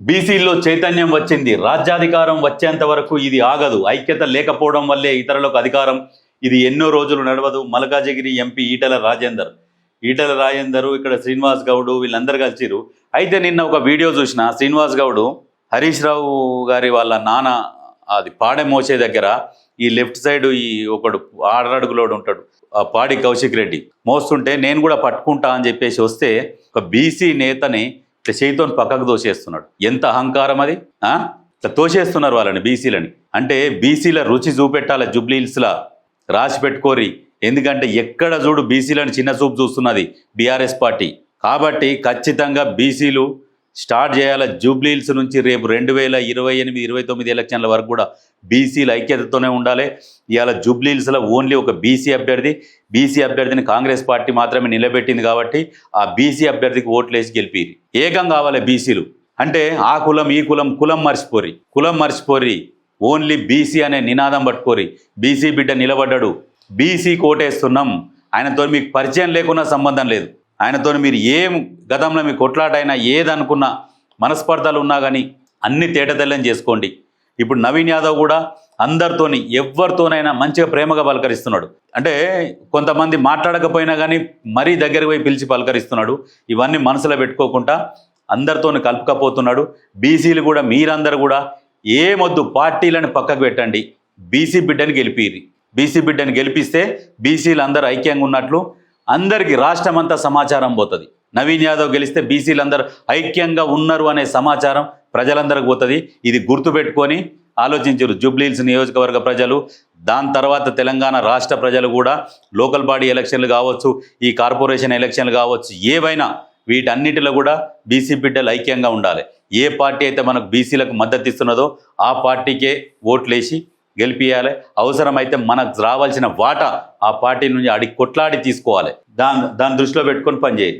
బీసీల్లో చైతన్యం వచ్చింది రాజ్యాధికారం వచ్చేంత వరకు ఇది ఆగదు. ఐక్యత లేకపోవడం వల్లే ఇతరులకు అధికారం. ఇది ఎన్నో రోజులు నడవదు. మల్కాజగిరి ఎంపీ ఈటల రాజేందర్. ఈటల రాజేందర్ ఇక్కడ శ్రీనివాస్ గౌడ్ వీళ్ళందరూ కలిసిరు అయితే నిన్న ఒక వీడియో చూసిన శ్రీనివాస్ గౌడ్ హరీష్ రావు గారి వాళ్ళ నాన్న అది పాడె మోసే దగ్గర ఈ లెఫ్ట్ సైడ్ ఈ ఒకడు ఆడడుగులోడు ఉంటాడు ఆ పాడి కౌశిక్ రెడ్డి. మోస్తుంటే నేను కూడా పట్టుకుంటా అని చెప్పేసి వస్తే ఒక బీసీ నేతని ఇట్లా చేయితో పక్కకు దోసేస్తున్నాడు ఎంత అహంకారం అది ఇట్లా తోసేస్తున్నారు వాళ్ళని బీసీలని. అంటే బీసీల రుచి చూపెట్టాలి జుబ్లీహిల్స్లా. రాసి పెట్టుకోరి ఎందుకంటే ఎక్కడ చూడు బీసీలను చిన్న చూపు చూస్తున్నది బీఆర్ఎస్ పార్టీ. కాబట్టి ఖచ్చితంగా బీసీలు స్టార్ట్ చేయాలి జూబ్లీహిల్స్ నుంచి రేపు రెండు వేల ఇరవై ఎనిమిది ఇరవై తొమ్మిది ఎలక్షన్ల వరకు కూడా బీసీల ఐక్యతతోనే ఉండాలి. ఇవాళ జూబ్లీహిల్స్లో ఓన్లీ ఒక బీసీ అభ్యర్థి బీసీ అభ్యర్థిని కాంగ్రెస్ పార్టీ మాత్రమే నిలబెట్టింది కాబట్టి ఆ బీసీ అభ్యర్థికి ఓట్లేసి గెలిపి ఏకం కావాలి బీసీలు. అంటే ఆ కులం ఈ కులం కులం మర్చిపోరి. కులం మర్చిపోరి. ఓన్లీ బీసీ అనే నినాదం పట్టుకోరి. బీసీ బిడ్డ నిలబడ్డాడు. బీసీ కోటేస్తున్నాం. ఆయనతో మీకు పరిచయం లేకున్నా సంబంధం లేదు. ఆయనతో మీరు ఏం గతంలో మీ కొట్లాటైనా ఏదనుకున్నా మనస్పర్ధలు ఉన్నా కానీ అన్ని తేటతెల్లం చేసుకోండి. ఇప్పుడు నవీన్ యాదవ్ కూడా అందరితోని ఎవరితోనైనా మంచిగా ప్రేమగా పలకరిస్తున్నాడు. అంటే కొంతమంది మాట్లాడకపోయినా కానీ మరీ దగ్గరికి పోయి పిలిచి పలకరిస్తున్నాడు. ఇవన్నీ మనసులో పెట్టుకోకుండా అందరితోని కలుపుకపోతున్నాడు. బీసీలు కూడా మీరందరూ కూడా ఏమొద్దు పార్టీలను పక్కకు పెట్టండి. బీసీ బిడ్డని గెలిపిరి బీసీ బిడ్డని గెలిపిస్తే బీసీలు అందరూ ఐక్యంగా ఉన్నట్లు అందరికీ రాష్ట్రం అంతా సమాచారం పోతుంది. నవీన్ యాదవ్ గెలిస్తే బీసీలందరూ ఐక్యంగా ఉన్నారు అనే సమాచారం ప్రజలందరికి పోతుంది. ఇది గుర్తుపెట్టుకొని ఆలోచించారు జూబ్లీహిల్స్ నియోజకవర్గ ప్రజలు. దాని తర్వాత తెలంగాణ రాష్ట్ర ప్రజలు కూడా లోకల్ బాడీ ఎలక్షన్లు కావచ్చు ఈ కార్పొరేషన్ ఎలక్షన్లు కావచ్చు ఏవైనా వీటన్నిటిలో కూడా బీసీ బిడ్డలు ఐక్యంగా ఉండాలి. ఏ పార్టీ అయితే మనకు బీసీలకు మద్దతు ఇస్తున్నదో ఆ పార్టీకే ఓట్లేసి గెలిపియాలి. అవసరమైతే మనకు రావాల్సిన వాటా ఆ పార్టీ నుంచి అడిగి కొట్లాడి తీసుకోవాలి. దాని దాని దృష్టిలో పెట్టుకొని పనిచేయాలి